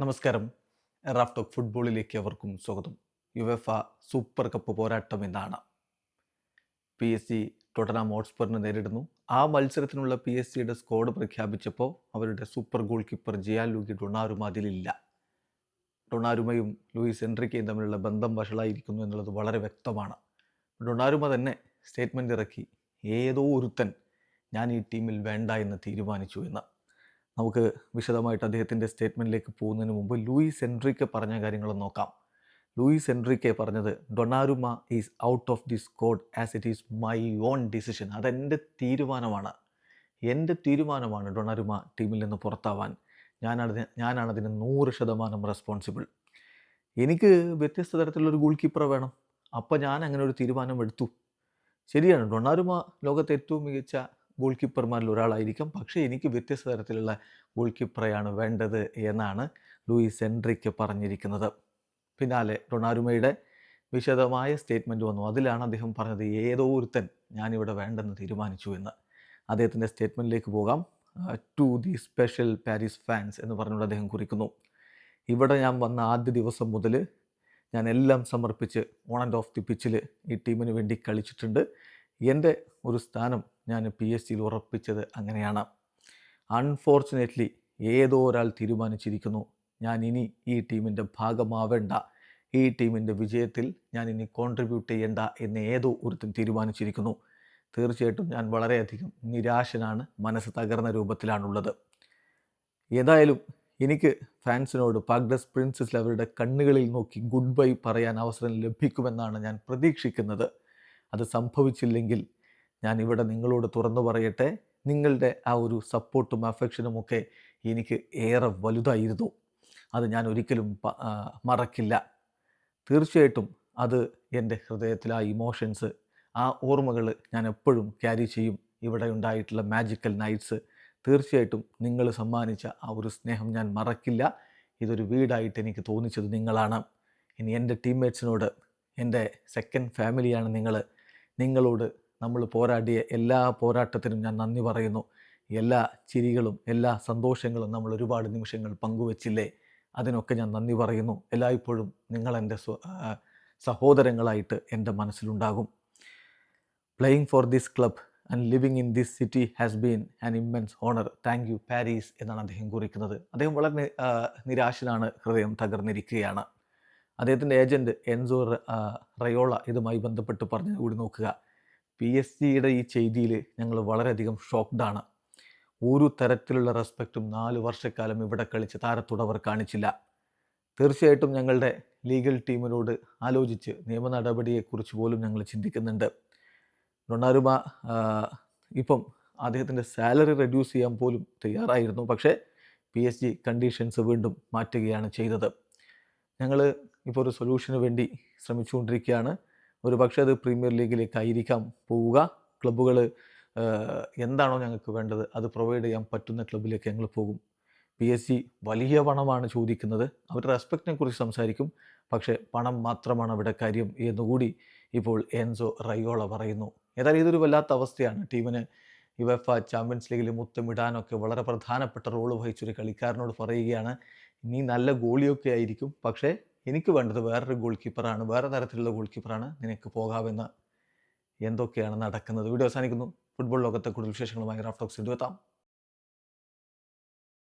നമസ്കാരം. റാഫ് ഫുട്ബോളിലേക്ക് അവർക്കും സ്വാഗതം. യുവഫ സൂപ്പർ കപ്പ് പോരാട്ടം എന്നാണ്. പി എസ് സി ടൊട്ടനാം ഹോട്ട്സ്പറിനെ നേരിടുന്നു. ആ മത്സരത്തിനുള്ള പി എസ് സിയുടെ സ്ക്വാഡ് പ്രഖ്യാപിച്ചപ്പോൾ അവരുടെ super goalkeeper Gianluigi Donnarumma അതിലില്ല. ഡൊണാരുമയും ലൂയിസ് എൻട്രിക്കയും തമ്മിലുള്ള ബന്ധം വഷളായിരിക്കുന്നു എന്നുള്ളത് വളരെ വ്യക്തമാണ്. ഡൊണാരുമ തന്നെ സ്റ്റേറ്റ്മെന്റ് ഇറക്കി ഏതോ ഒരുത്തൻ ഞാൻ ഈ ടീമിൽ വേണ്ട എന്ന് തീരുമാനിച്ചു എന്ന്. നമുക്ക് വിശദമായിട്ട് അദ്ദേഹത്തിന്റെ സ്റ്റേറ്റ്മെന്റിലേക്ക് പോകുന്നതിന് മുമ്പ് ലൂയിസ് എൻട്രിക്ക് പറഞ്ഞ കാര്യങ്ങൾ നോക്കാം. ലൂയിസ് എൻട്രിക്ക് പറഞ്ഞത് Donnarumma is out of this squad as it is my own decision. അതെന്റെ തീരുമാനമാണ്. എന്റെ തീരുമാനമാണ് ഡൊണാരുമ ടീമിൽ നിന്ന് പുറത്താവാൻ. ഞാനതിന് ഞാനാണതിന് നൂറ് ശതമാനം റെസ്പോൺസിബിൾ. എനിക്ക് വ്യത്യസ്ത തരത്തിലുള്ളൊരു ഗോൾ കീപ്പറെ വേണം. അപ്പോൾ ഞാൻ അങ്ങനെ ഒരു തീരുമാനം എടുത്തു. ശരിയാണ് ഡൊണാരുമ ലോകത്തെ ഏറ്റവും മികച്ച ഗോൾ കീപ്പർമാരിൽ ഒരാളായിരിക്കാം. പക്ഷേ എനിക്ക് വ്യത്യസ്ത തരത്തിലുള്ള ഗോൾ കീപ്പറെയാണ് വേണ്ടത് എന്നാണ് ലൂയിസ് എൻട്രിക്ക് പറഞ്ഞിരിക്കുന്നത്. പിന്നാലെ റൊണാരുമയുടെ വിശദമായ സ്റ്റേറ്റ്മെന്റ് വന്നു. അതിലാണ് അദ്ദേഹം പറഞ്ഞത് ഏതോ ഒരുത്തൻ ഞാനിവിടെ വേണ്ടെന്ന് തീരുമാനിച്ചു എന്ന്. അദ്ദേഹത്തിന്റെ സ്റ്റേറ്റ്മെന്റിലേക്ക് പോകാം. To the special Paris fans എന്ന് പറഞ്ഞുകൊണ്ട് അദ്ദേഹം കുറിക്കുന്നു. ഇവിടെ ഞാൻ വന്ന ആദ്യ ദിവസം മുതൽ ഞാൻ എല്ലാം സമർപ്പിച്ച് ഓൺ ആൻഡ് ഓഫ് ദി പിച്ചിൽ ഈ ടീമിന് വേണ്ടി കളിച്ചിട്ടുണ്ട്. എന്റെ ഒരു സ്ഥാനം ഞാൻ പി എസ് സിയിൽ ഉറപ്പിച്ചത് അങ്ങനെയാണ്. അൺഫോർച്ചുനേറ്റ്ലി ഏതോ ഒരാൾ തീരുമാനിച്ചിരിക്കുന്നു. ഞാൻ ഇനി ഈ ടീമിന്റെ ഭാഗമാവേണ്ട. ഈ ടീമിന്റെ വിജയത്തിൽ ഞാൻ ഇനി കോൺട്രിബ്യൂട്ട് ചെയ്യേണ്ട എന്ന് ഏതോ ഒരുത്തൻ തീരുമാനിച്ചിരിക്കുന്നു. തീർച്ചയായിട്ടും ഞാൻ വളരെയധികം നിരാശനാണ് മനസ്സ് തകർന്ന രൂപത്തിലാണുള്ളത്. ഏതായാലും എനിക്ക് ഫാൻസിനോട് പാഗ്ഡസ് പ്രിൻസസ് അവരുടെ കണ്ണുകളിൽ നോക്കി ഗുഡ് ബൈ പറയാൻ അവസരം ലഭിക്കുമെന്നാണ് ഞാൻ പ്രതീക്ഷിക്കുന്നത്. അത് സംഭവിച്ചില്ലെങ്കിൽ ഞാൻ ഇവിടെ നിങ്ങളോട് തുറന്നു പറയട്ടെ. നിങ്ങളുടെ ആ ഒരു സപ്പോർട്ടും അഫെക്ഷനും ഒക്കെ എനിക്ക് ഏറെ വലുതായിരുന്നു. അത് ഞാൻ ഒരിക്കലും മറക്കില്ല. തീർച്ചയായിട്ടും അത് എന്റെ ഹൃദയത്തിലെ ആ ഇമോഷൻസ് ആ ഓർമ്മകൾ ഞാൻ എപ്പോഴും ക്യാരി ചെയ്യും. ഇവിടെ ഉണ്ടായിട്ടുള്ള മാജിക്കൽ നൈറ്റ്സ് തീർച്ചയായിട്ടും നിങ്ങൾ സമ്മാനിച്ച ആ ഒരു സ്നേഹം ഞാൻ മറക്കില്ല. ഇതൊരു വീടായിട്ട് എനിക്ക് തോന്നിച്ചത് നിങ്ങളാണ്. ഇനി എന്റെ ടീംമേറ്റ്സിനോട് എന്റെ സെക്കൻഡ് ഫാമിലിയാണ് നിങ്ങൾ. നിങ്ങളോട് നമ്മൾ പോരാടിയ എല്ലാ പോരാട്ടത്തിനും ഞാൻ നന്ദി പറയുന്നു. എല്ലാ ചിരികളും എല്ലാ സന്തോഷങ്ങളും നമ്മൾ ഒരുപാട് നിമിഷങ്ങൾ പങ്കുവച്ചില്ലേ? അതിനൊക്കെ ഞാൻ നന്ദി പറയുന്നു. എല്ലായ്പ്പോഴും നിങ്ങളെന്റെ സ്വ സഹോദരങ്ങളായിട്ട് എന്റെ മനസ്സിലുണ്ടാകും. Playing for this club and living in this city has been an immense honour thank you Paris എന്നാണ് അദ്ദേഹം കുറിക്കുന്നത്. അദ്ദേഹം വളരെ നിരാശനാണ് ഹൃദയം തകർന്നിരിക്കുകയാണ്. അദ്ദേഹത്തിന്റെ ഏജന്റ് എൻസോ റയോള ഇതുമായി ബന്ധപ്പെട്ട് പറഞ്ഞു കൂടി നോക്കുക. പി എസ് സിയുടെ ഈ ചെയ്തിയിൽ ഞങ്ങൾ വളരെയധികം ഷോക്ക്ഡാണ് ഒരു തരത്തിലുള്ള റെസ്പെക്റ്റും നാല് വർഷക്കാലം ഇവിടെ കളിച്ച് താരത്തോട് അവർ കാണിച്ചില്ല. തീർച്ചയായിട്ടും ഞങ്ങളുടെ ലീഗൽ ടീമിനോട് ആലോചിച്ച് നിയമ നടപടിയെക്കുറിച്ച് പോലും ഞങ്ങൾ ചിന്തിക്കുന്നുണ്ട്. ഡൊണാരുമ ആ, ഇപ്പം അദ്ദേഹത്തിന്റെ സാലറി റെഡ്യൂസ് ചെയ്യാൻ പോലും തയ്യാറായിരുന്നു. പക്ഷേ പി എസ് ജി കണ്ടീഷൻസ് വീണ്ടും മാറ്റുകയാണ് ചെയ്തത്. ഞങ്ങൾ ഇപ്പോൾ ഒരു സൊല്യൂഷന് വേണ്ടി ശ്രമിച്ചുകൊണ്ടിരിക്കുകയാണ്. ഒരു പക്ഷേ അത് പ്രീമിയർ ലീഗിലേക്കായിരിക്കാം പോവുക. ക്ലബ്ബുകൾ എന്താണോ ഞങ്ങൾക്ക് വേണ്ടത് അത് പ്രൊവൈഡ് ചെയ്യാൻ പറ്റുന്ന ക്ലബ്ബിലേക്ക് ഞങ്ങൾ പോകും. പി എസ് സി വലിയ പണമാണ് ചോദിക്കുന്നത്. അവരുടെ റെസ്പെക്റ്റിനെ കുറിച്ച് സംസാരിക്കും. പക്ഷേ പണം മാത്രമാണ് അവിടെ കാര്യം എന്നുകൂടി ഇപ്പോൾ എൻസോ റയോള പറയുന്നു. ഏതായാലും ഇതൊരു വല്ലാത്ത അവസ്ഥയാണ്. ടീമിന് യുവഫ ചാമ്പ്യൻസ് ലീഗിൽ മുത്തമിടാനൊക്കെ വളരെ പ്രധാനപ്പെട്ട റോൾ വഹിച്ചൊരു കളിക്കാരനോട് പറയുകയാണ് നീ നല്ല ഗോളിയൊക്കെ ആയിരിക്കും. പക്ഷേ എനിക്ക് വേണ്ടത് വേറൊരു ഗോൾ കീപ്പറാണ് വേറെ തരത്തിലുള്ള ഗോൾ കീപ്പറാണ് നിനക്ക് പോകാമെന്ന് എന്തൊക്കെയാണ് നടക്കുന്നത്? വീഡിയോ അവസാനിക്കുന്നു. ഫുട്ബോൾ ലോകത്തെ കൂടുതൽ വിശേഷങ്ങളുമായി റാഫ്റ്റോക്സ് എത്താം.